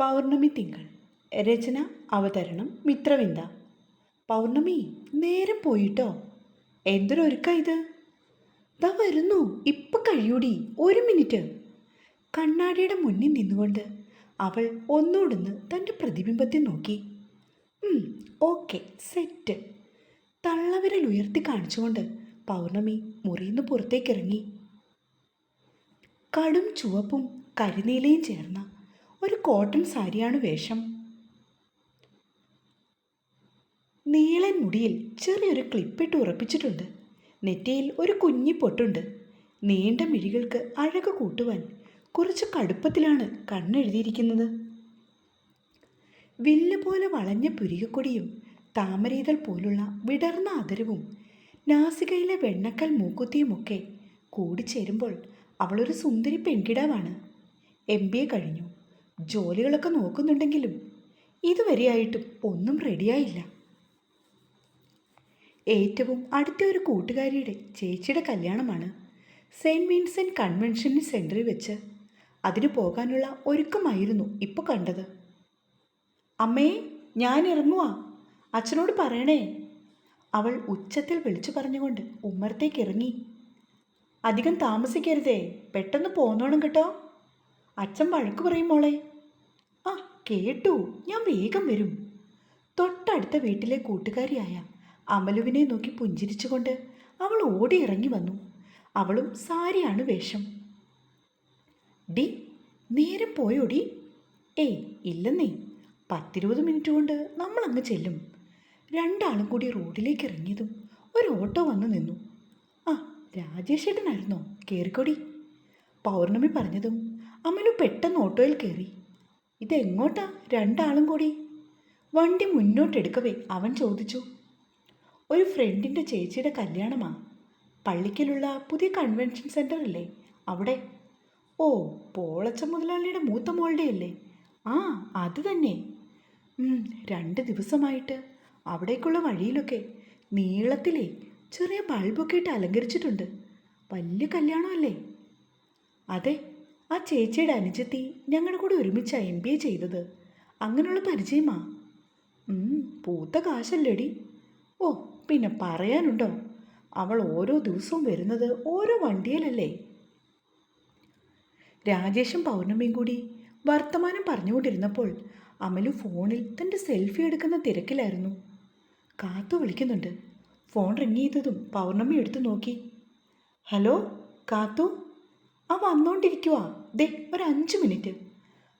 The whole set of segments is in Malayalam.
പൗർണമി തിങ്കൾ. രചന അവതരണം മിത്രവിന്ദ. പൗർണമി നേരം പോയിട്ടോ? എന്തൊരൊരുക്ക ഇത്? ദാ വരുന്നു ഇപ്പൊ കഴിയൂടി ഒരു മിനിറ്റ്. കണ്ണാടിയുടെ മുന്നിൽ നിന്നുകൊണ്ട് അവൾ ഒന്നോടൊന്ന് തന്റെ പ്രതിബിംബത്തെ നോക്കി. Okay set. തള്ളവിരൽ ഉയർത്തി കാണിച്ചുകൊണ്ട് പൗർണമി മുറിയിന്ന് പുറത്തേക്കിറങ്ങി. കടും ചുവപ്പും കരിനീലയും ചേർന്ന ഒരു കോട്ടൺ സാരിയാണ് വേഷം. നീളൻ മുടിയിൽ ചെറിയൊരു ക്ലിപ്പിട്ട് ഉറപ്പിച്ചിട്ടുണ്ട്. നെറ്റിയിൽ ഒരു കുഞ്ഞി പൊട്ടുണ്ട്. നീണ്ട മിഴികൾക്ക് അഴക് കൂട്ടുവാൻ കുറച്ച് കടുപ്പത്തിലാണ് കണ്ണെഴുതിയിരിക്കുന്നത്. വില്ല് പോലെ വളഞ്ഞ പുരികക്കൊടിയും താമരീതൽ പോലുള്ള വിടർന്ന അതിരവും നാസികയിലെ വെണ്ണക്കൽ മൂക്കുത്തിയുമൊക്കെ കൂടിച്ചേരുമ്പോൾ അവളൊരു സുന്ദരി പെൺകിടാവാണ്. എം ബി എ കഴിഞ്ഞു. ജോലികളൊക്കെ നോക്കുന്നുണ്ടെങ്കിലും ഇതുവരെയായിട്ടും ഒന്നും റെഡിയായില്ല. ഏറ്റവും അടുത്ത ഒരു കൂട്ടുകാരിയുടെ ചേച്ചിയുടെ കല്യാണമാണ് സെയിന്റ് വിൻസെന്റ് കൺവെൻഷൻ സെന്ററിൽ വെച്ച് അതിന് പോകാനുള്ള ഒരുക്കമായിരുന്നു ഇപ്പോൾ കണ്ടത്. അമ്മേ ഞാൻ ഇറങ്ങുവാ. അച്ഛനോട് പറയണേ. അവൾ ഉച്ചത്തിൽ വിളിച്ചു പറഞ്ഞുകൊണ്ട് ഉമ്മറത്തേക്ക് ഇറങ്ങി. അധികം താമസിക്കരുതേ പെട്ടെന്ന് പോന്നോണം കേട്ടോ. അച്ഛൻ വഴക്ക് പറയും മോളെ. ആ കേട്ടു. ഞാൻ വേഗം വരും. തൊട്ടടുത്ത വീട്ടിലെ കൂട്ടുകാരിയായ അമലുവിനെ നോക്കി പുഞ്ചിരിച്ചുകൊണ്ട് അവൾ ഓടി ഇറങ്ങി വന്നു. അവളും സാരിയാണ് വേഷം. ഡി നേരം പോയോടി ഏയ് ഇല്ലെന്നേ. പത്തിരുപത് മിനിറ്റ് കൊണ്ട് നമ്മൾ അങ്ങ് ചെല്ലും. രണ്ടാളും കൂടി റോഡിലേക്ക് ഇറങ്ങിയതും ഒരു ഓട്ടോ വന്നു നിന്നു. ആ രാജേഷേട്ടനായിരുന്നോ? കയറിക്കൊടി പൗർണമി പറഞ്ഞതും അമലു പെട്ടെന്ന് ഓട്ടോയിൽ കയറി ഇതെങ്ങോട്ടാ? രണ്ടാളും കൂടി. വണ്ടി മുന്നോട്ടെടുക്കവേ അവൻ ചോദിച്ചു. ഒരു ഫ്രണ്ടിന്റെ ചേച്ചിയുടെ കല്യാണമാ. പള്ളിക്കലുള്ള പുതിയ കൺവെൻഷൻ സെന്റർ അല്ലേ അവിടെ? ഓ പോളച്ച മുതലാളിയുടെ മൂത്ത മോളുടെ അല്ലേ ആ അത് തന്നെ. രണ്ട് ദിവസമായിട്ട് അവിടേക്കുള്ള വഴിയിലൊക്കെ നീളത്തിലേ ചെറിയ ബൾബൊക്കെ ഇട്ട് അലങ്കരിച്ചിട്ടുണ്ട്. വലിയ കല്യാണമല്ലേ? അതെ ആ ചേച്ചിയുടെ അനുജത്തി ഞങ്ങളുടെ കൂടെ ഒരുമിച്ച് എം ബി എ ചെയ്തത്. അങ്ങനെയുള്ള പരിചയമാ. പൂത്ത കാശല്ലേടി. ഓ പിന്നെ പറയാനുണ്ടോ? അവൾ ഓരോ ദിവസവും വരുന്നത് ഓരോ വണ്ടിയിലല്ലേ? രാജേഷും പൗർണമിയും കൂടി വർത്തമാനം പറഞ്ഞുകൊണ്ടിരുന്നപ്പോൾ അമലു ഫോണിൽ തന്റെ സെൽഫി എടുക്കുന്ന തിരക്കിലായിരുന്നു. കാത്തു വിളിക്കുന്നുണ്ട്. ഫോൺ റിങ് ചെയ്തതും പൗർണമി എടുത്തു നോക്കി. ഹലോ കാത്തു? ആ വന്നോണ്ടിരിക്കുവാ. ദേ ഒരു അഞ്ച് മിനിറ്റ്.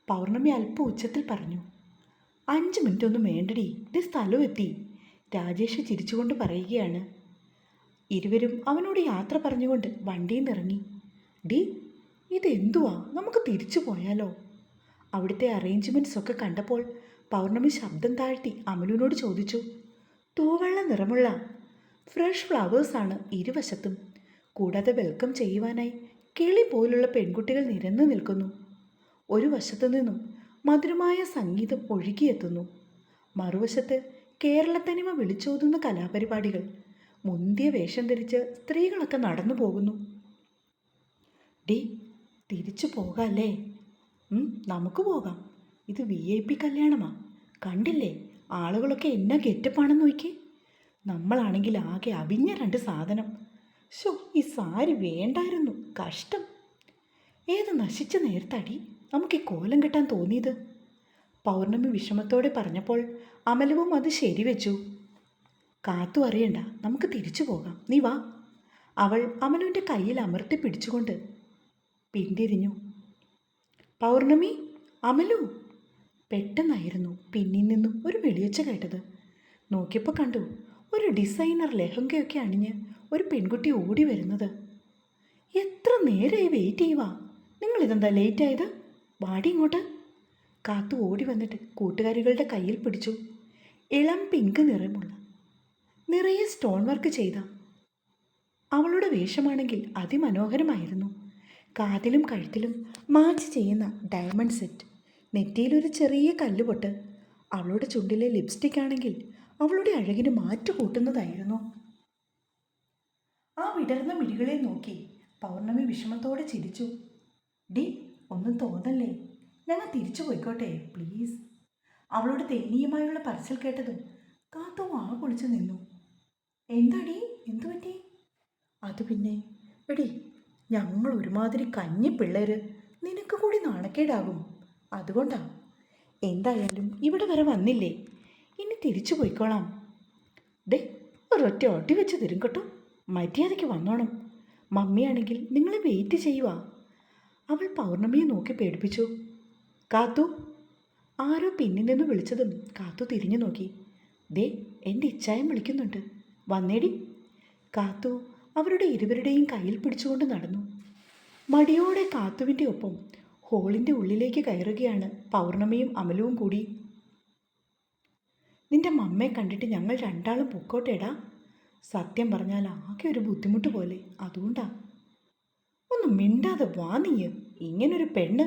പൗർണമി അല്പം ഉച്ചത്തിൽ പറഞ്ഞു. അഞ്ച് മിനിറ്റ് ഒന്നും വേണ്ടടി. ദേ സ്ഥലം എത്തി. രാജേഷ് ചിരിച്ചുകൊണ്ട് പറയുകയാണ്. ഇരുവരും അവനോട് യാത്ര പറഞ്ഞുകൊണ്ട് വണ്ടിയിൽ നിന്നിറങ്ങി ഡി ഇതെന്തുവാ? നമുക്ക് തിരിച്ചു പോയാലോ? അവിടുത്തെ അറേഞ്ച്മെന്റ്സ് ഒക്കെ കണ്ടപ്പോൾ പൗർണമി ശബ്ദം താഴ്ത്തി അമലുവിനോട് ചോദിച്ചു. തൂവെള്ള നിറമുള്ള. ഫ്രഷ് ഫ്ലവേഴ്സാണ് ഇരുവശത്തും. കൂടാതെ വെൽക്കം ചെയ്യുവാനായി കിളി പോലുള്ള പെൺകുട്ടികൾ നിരന്നു നിൽക്കുന്നു. ഒരു വശത്തു നിന്നും മധുരമായ സംഗീതം ഒഴുകിയെത്തുന്നു. മറുവശത്ത് കേരളത്തനിമ വിളിച്ചോതുന്ന കലാപരിപാടികൾ മുന്തിയ വേഷം ധരിച്ച് സ്ത്രീകളൊക്കെ നടന്നു പോകുന്നു. ഡി തിരിച്ചു പോകാല്ലേ? നമുക്ക് പോകാം. ഇത് വി ഐ പി കല്യാണമാ. കണ്ടില്ലേ? ആളുകളൊക്കെ എന്നാ ഗെറ്റപ്പാണെന്ന് നോക്കി നമ്മളാണെങ്കിൽ ആകെ അവിഞ്ഞ രണ്ട് സാധനം. ഷോ ഈ സാരി വേണ്ടായിരുന്നു. കഷ്ടം. ഏത് നശിച്ച നേരത്തടി നമുക്ക് ഈ കോലം കെട്ടാൻ തോന്നിയത്? പൗർണമി വിഷമത്തോടെ പറഞ്ഞപ്പോൾ അമലവും അത് ശരിവെച്ചു. കാത്തു അറിയണ്ട നമുക്ക് തിരിച്ചു പോകാം. നീ വാ. അവൾ അമലുവിന്റെ കയ്യിൽ അമർത്തി പിടിച്ചുകൊണ്ട് പിന്തിരിഞ്ഞു. പൗർണമി അമലു? പെട്ടെന്നായിരുന്നു പിന്നിൽ നിന്നും ഒരു വെളിയൊച്ച കേട്ടത്. നോക്കിയപ്പോൾ കണ്ടു ഒരു ഡിസൈനർ ലെഹങ്കയൊക്കെ അണിഞ്ഞ് ഒരു പെൺകുട്ടി ഓടി വരുന്നത്. എത്ര നേരമായി വെയിറ്റ് ചെയ്യുവാ. നിങ്ങൾ ഇതെന്താ ലേറ്റ് ആയത്? വാടി ഇങ്ങോട്ട്. കാത്തു ഓടി വന്നിട്ട് കൂട്ടുകാരികളുടെ കയ്യിൽ പിടിച്ചു. ഇളം പിങ്ക് നിറമുള്ള നിറയെ സ്റ്റോൺ വർക്ക് ചെയ്ത. അവളുടെ വേഷമാണെങ്കിൽ അതിമനോഹരമായിരുന്നു. കാതിലും കഴുത്തിലും മാച്ച് ചെയ്യുന്ന ഡയമണ്ട് സെറ്റ് നെറ്റിയിലൊരു ചെറിയ കല്ലുപൊട്ട്. അവളുടെ ചുണ്ടിലെ ലിപ്സ്റ്റിക് ആണെങ്കിൽ അവളുടെ അഴകിന് മാറ്റു കൂട്ടുന്നതായിരുന്നു. ആ വിടർന്ന മിഴികളെ നോക്കി പൗർണമി വിഷമത്തോടെ ചിരിച്ചു. ഡി ഒന്നും തോന്നല്ലേ? ഞങ്ങൾ തിരിച്ചു പോയിക്കോട്ടെ പ്ലീസ്. അവളോട് ദയനീയമായുള്ള പറച്ചിൽ കേട്ടതും കാത്തു വാ പൊളിച്ചു നിന്നു. എന്താടി എന്തു പറ്റി? അത് പിന്നെ എടി ഞങ്ങൾ ഒരുമാതിരി കഞ്ഞി പിള്ളേര്. നിനക്ക് കൂടി നാണക്കേടാകും. അതുകൊണ്ടാ. എന്തായാലും ഇവിടെ വരെ വന്നില്ലേ? ഇനി തിരിച്ചു പോയിക്കോളാം. ഡേ ഒരൊറ്റ ഓട്ടി വെച്ച് തരും കേട്ടോ. മര്യാദയ്ക്ക് വന്നോണം. മമ്മിയാണെങ്കിൽ നിങ്ങൾ വെയിറ്റ് ചെയ്യുക അവൾ പൗർണമിയെ നോക്കി പേടിപ്പിച്ചു. കാത്തു. ആരോ പിന്നിൽ നിന്ന് വിളിച്ചതും കാത്തു തിരിഞ്ഞു നോക്കി. ദേ എന്റെ ഇച്ഛായം വിളിക്കുന്നുണ്ട്. വന്നേടി. കാത്തു അവരുടെ ഇരുവരുടെയും കയ്യിൽ പിടിച്ചുകൊണ്ട് നടന്നു. മടിയോടെ കാത്തുവിന്റെ ഒപ്പം ഹോളിന്റെ ഉള്ളിലേക്ക് കയറുകയാണ് പൗർണമിയും അമലവും കൂടി. നിന്റെ മമ്മയെ കണ്ടിട്ട് ഞങ്ങൾ രണ്ടാളും പൊക്കോട്ടേടാ. സത്യം പറഞ്ഞാൽ ആകെ ഒരു ബുദ്ധിമുട്ട് പോലെ. അതുകൊണ്ടാ. ഒന്ന് മിണ്ടാതെ വാ നീയ് ഇങ്ങനൊരു പെണ്ണ്.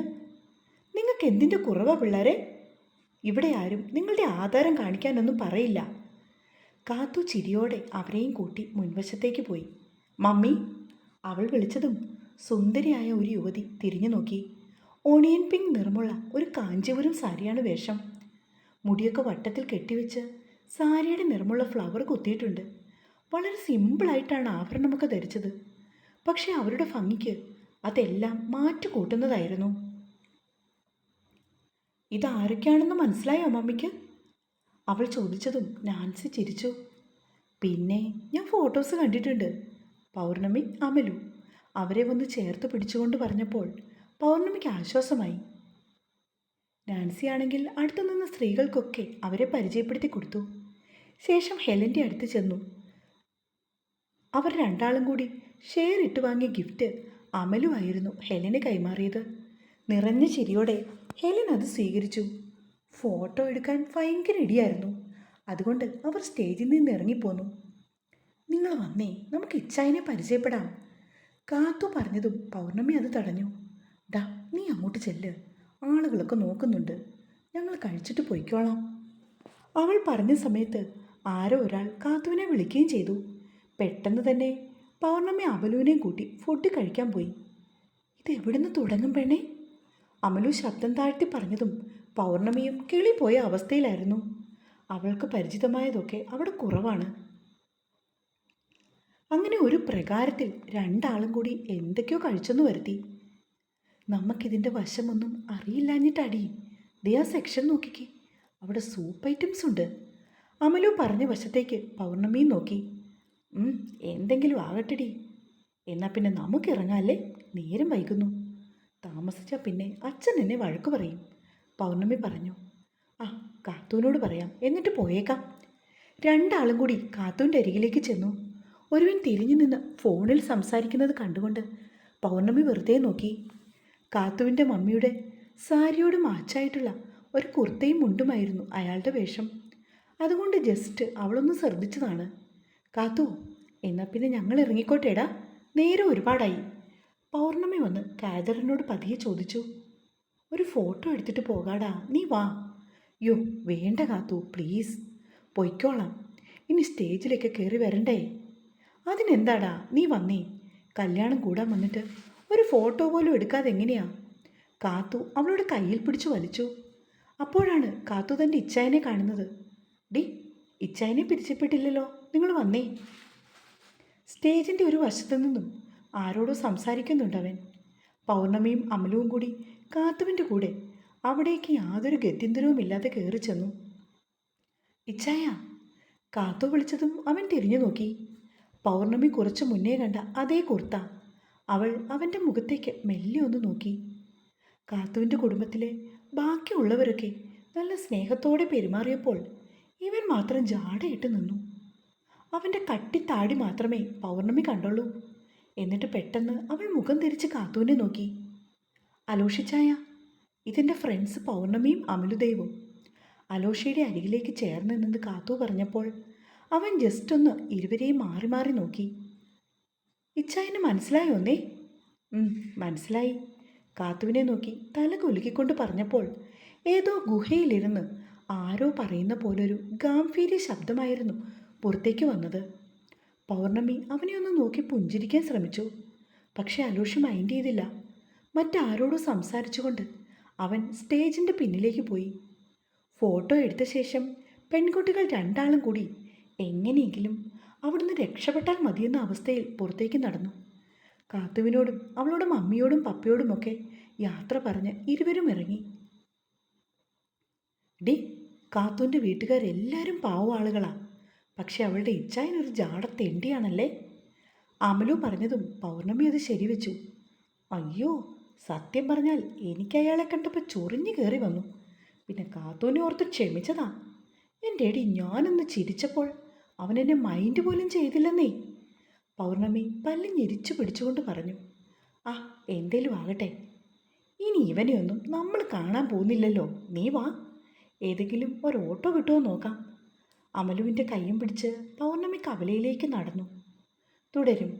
നിങ്ങൾക്ക് എന്തിന്റെ കുറവാ പിള്ളേരെ? ഇവിടെ ആരും നിങ്ങളുടെ ആധാരം കാണിക്കാനൊന്നും പറയില്ല. കാത്തു ചിരിയോടെ അവരെയും കൂട്ടി മുൻവശത്തേക്ക് പോയി. മമ്മി അവൾ വിളിച്ചതും സുന്ദരിയായ ഒരു യുവതി തിരിഞ്ഞു നോക്കി. ഓണിയൻ പിങ്ക് നിറമുള്ള ഒരു കാഞ്ചിപുരം സാരിയാണ് വേഷം. മുടിയൊക്കെ വട്ടത്തിൽ കെട്ടിവെച്ച് സാരിയുടെ നിറമുള്ള ഫ്ലവർ കുത്തിയിട്ടുണ്ട്. വളരെ സിമ്പിളായിട്ടാണ് ആഭരണമൊക്കെ ധരിച്ചത്. പക്ഷേ അവരുടെ ഭംഗിക്ക് അതെല്ലാം മാറ്റു കൂട്ടുന്നതായിരുന്നു ഇതാരൊക്കെയാണെന്ന് മനസ്സിലായോ മമ്മിക്ക്? അവൾ ചോദിച്ചതും നാൻസി ചിരിച്ചു. പിന്നെ ഞാൻ ഫോട്ടോസ് കണ്ടിട്ടുണ്ട്. പൗർണമി അമലു. അവരെ വന്ന് ചേർത്ത് പിടിച്ചുകൊണ്ട് പറഞ്ഞപ്പോൾ പൗർണമിക്ക് ആശ്വാസമായി. നാൻസി ആണെങ്കിൽ അടുത്തു നിന്ന സ്ത്രീകൾക്കൊക്കെ അവരെ പരിചയപ്പെടുത്തി കൊടുത്തു. ശേഷം ഹെലന്റെ അടുത്ത് ചെന്നു. അവർ രണ്ടാളും കൂടി ഷെയർ ഇട്ട് വാങ്ങിയ ഗിഫ്റ്റ് അമലുമായിരുന്നു ഹെലന് കൈമാറിയത്. നിറഞ്ഞ ചിരിയോടെ ഹെലൻ അത് സ്വീകരിച്ചു. ഫോട്ടോ എടുക്കാൻ ഭയങ്കര ഇടിയായിരുന്നു. അതുകൊണ്ട് അവർ സ്റ്റേജിൽ നിന്ന് ഇറങ്ങിപ്പോന്നു നിങ്ങൾ വന്നേ നമുക്ക് ഇച്ചായനെ പരിചയപ്പെടാം. കാത്തു പറഞ്ഞതും പൗർണമി അത് തടഞ്ഞു. ഡാ നീ അങ്ങോട്ട് ചെല്ല്. ആളുകളൊക്കെ നോക്കുന്നുണ്ട്. ഞങ്ങൾ കഴിച്ചിട്ട് പൊയ്ക്കോളാം. അവൾ പറഞ്ഞ സമയത്ത് ആരോ ഒരാൾ കാത്തുവിനെ വിളിക്കുകയും ചെയ്തു. പെട്ടെന്ന് തന്നെ പൗർണമി അമലുവിനെയും കൂട്ടി ഫുഡ് കഴിക്കാൻ പോയി. ഇത് എവിടുന്ന് തുടങ്ങും പെണ്ണേ? അമലു ശബ്ദം താഴ്ത്തി പറഞ്ഞതും പൗർണമിയും കിളി പോയ അവസ്ഥയിലായിരുന്നു. അവൾക്ക് പരിചിതമായതൊക്കെ അവിടെ കുറവാണ്. അങ്ങനെ ഒരു പ്രകാരത്തിൽ രണ്ടാളും കൂടി എന്തൊക്കെയോ കഴിച്ചെന്ന് വരുത്തി. നമുക്കിതിന്റെ വശമൊന്നും അറിയില്ലാഞ്ഞിട്ടടി. ദേ ആ സെക്ഷൻ നോക്കിക്കേ. അവിടെ സൂപ്പ് ഐറ്റംസ് ഉണ്ട്. അമലു പറഞ്ഞ വശത്തേക്ക് പൗർണമിയും നോക്കി. "ഉം, എന്തെങ്കിലും ആകട്ടെടി. എന്നാൽ പിന്നെ നമുക്ക് ഇറങ്ങാല്ലേ? നേരം വൈകുന്നു. താമസിച്ചാൽ പിന്നെ അച്ഛൻ എന്നെ വഴക്ക് പറയും. പൗർണമി പറഞ്ഞു. ആ കാത്തൂനോട് പറയാം. എന്നിട്ട് പോയേക്കാം. രണ്ടാളും കൂടി കാത്തൂന്റെ അരികിലേക്ക് ചെന്നു. ഒരുവൻ തിരിഞ്ഞു നിന്ന് ഫോണിൽ സംസാരിക്കുന്നത് കണ്ടുകൊണ്ട് പൗർണമി വെറുതെ നോക്കി. കാത്തുവിന്റെ മമ്മിയുടെ സാരിയോട് മാച്ചായിട്ടുള്ള ഒരു കുർത്തയും മുണ്ടുമായിരുന്നു അയാളുടെ വേഷം. അതുകൊണ്ട് ജസ്റ്റ് അവളൊന്ന് ശ്രദ്ധിച്ചതാണ്. കാത്തു എന്നാൽ പിന്നെ ഞങ്ങൾ ഇറങ്ങിക്കോട്ടേടാ. നേരെ ഒരുപാടായി. പൗർണമി വന്ന് കാതറിനോട് പതിയെ ചോദിച്ചു ഒരു ഫോട്ടോ എടുത്തിട്ട് പോകാടാ നീ വാ. യോ വേണ്ട കാത്തു പ്ലീസ്. പൊയ്ക്കോളാം. ഇനി സ്റ്റേജിലേക്ക് കയറി വരണ്ടേ? അതിനെന്താടാ നീ വന്നേ. കല്യാണം കൂടാൻ വന്നിട്ട് ഒരു ഫോട്ടോ പോലും എടുക്കാതെ എങ്ങനെയാ? കാത്തു അവളുടെ കയ്യിൽ പിടിച്ചു വലിച്ചു. അപ്പോഴാണ് കാത്തു തന്റെ ഇച്ചായനെ കാണുന്നത്. ഡി ഇച്ചായനെ പിരിച്ചപ്പെട്ടില്ലല്ലോ? നിങ്ങൾ വന്നേ. സ്റ്റേജിന്റെ ഒരു വശത്തു നിന്നും ആരോടോ സംസാരിക്കുന്നുണ്ട് അവൻ. പൗർണമിയും അമലവും കൂടി കാത്തുവിന്റെ കൂടെ അവിടേക്ക് യാതൊരു ഗത്യന്തരവും ഇല്ലാതെ കയറി ചെന്നു. ഇച്ചായ കാത്തു വിളിച്ചതും അവൻ തിരിഞ്ഞു നോക്കി. പൗർണമി കുറച്ച് മുന്നേ കണ്ട അതേ കുർത്ത അവൾ അവന്റെ മുഖത്തേക്ക് മെല്ലെ ഒന്ന് നോക്കി. കാത്തുവിന്റെ കുടുംബത്തിലെ ബാക്കിയുള്ളവരൊക്കെ നല്ല സ്നേഹത്തോടെ പെരുമാറിയപ്പോൾ ഇവൻ മാത്രം ജാടയിട്ട് നിന്നു. അവന്റെ കട്ടിത്താടി മാത്രമേ പൗർണമി കണ്ടുള്ളൂ. എന്നിട്ട് പെട്ടെന്ന് അവൾ മുഖം തിരിച്ച് കാത്തുവിനെ നോക്കി. അലോഷിച്ചായ ഇതെന്റെ ഫ്രണ്ട്സ് പൗർണമിയും അമലുദേവും. അലോഷയുടെ അരികിലേക്ക് ചേർന്ന് നിന്ന് കാത്തു പറഞ്ഞപ്പോൾ അവൻ ജസ്റ്റ് ഒന്ന് ഇരുവരെയും മാറി മാറി നോക്കി. ഇച്ചായന് മനസ്സിലായോ ഒന്നേ മനസ്സിലായി. കാത്തുവിനെ നോക്കി തല കുലുക്കിക്കൊണ്ട് പറഞ്ഞപ്പോൾ ഏതോ ഗുഹയിലിരുന്ന് ആരോ പറയുന്ന പോലൊരു ഗാംഭീര്യ ശബ്ദമായിരുന്നു. പുറത്തേക്ക് വന്നത്. പൗർണമി അവനെ ഒന്ന് നോക്കി പുഞ്ചിരിക്കാൻ ശ്രമിച്ചു. പക്ഷെ അലൂഷ് മൈൻഡ് ചെയ്തില്ല. മറ്റാരോടോ സംസാരിച്ചുകൊണ്ട് അവൻ സ്റ്റേജിന്റെ പിന്നിലേക്ക് പോയി. ഫോട്ടോ എടുത്ത ശേഷം പെൺകുട്ടികൾ രണ്ടാളും കൂടി എങ്ങനെയെങ്കിലും അവിടുന്ന് രക്ഷപ്പെട്ടാൽ മതിയെന്ന അവസ്ഥയിൽ പുറത്തേക്ക് നടന്നു. കാത്തുവിനോടും അവളുടെ മമ്മിയോടും പപ്പയോടുമൊക്കെ യാത്ര പറഞ്ഞ് ഇരുവരും ഇറങ്ങി. ഡി കാത്തുവിന്റെ വീട്ടുകാരെല്ലാവരും പാവ ആളുകളാ. പക്ഷെ അവളുടെ ഇച്ഛായനൊരു ജാട തെണ്ടിയാണല്ലേ? അമലു പറഞ്ഞതും പൗർണമി അത് ശരിവെച്ചു. അയ്യോ സത്യം പറഞ്ഞാൽ എനിക്ക് അയാളെ കണ്ടപ്പോൾ ചൊറിഞ്ഞു കയറി വന്നു. പിന്നെ കാത്തോനെ ഓർത്ത് ക്ഷമിച്ചതാ. എന്റെ എടി ഞാനൊന്ന് ചിരിച്ചപ്പോൾ അവൻ എന്നെ മൈൻഡ് പോലും ചെയ്തില്ലെന്നേ. പൗർണമി പല്ല് ഞെരിച്ചു പിടിച്ചുകൊണ്ട് പറഞ്ഞു. ആ എന്തേലും ആകട്ടെ. ഇനി ഇവനെയൊന്നും നമ്മൾ കാണാൻ പോകുന്നില്ലല്ലോ. നീ വാ. ഏതെങ്കിലും ഒരു ഓട്ടോ കിട്ടുമോ നോക്കാം. അമലുവിന്റെ കൈയും പിടിച്ച് പൗർണമി കവലയിലേക്ക് നടന്നു. തുടരും.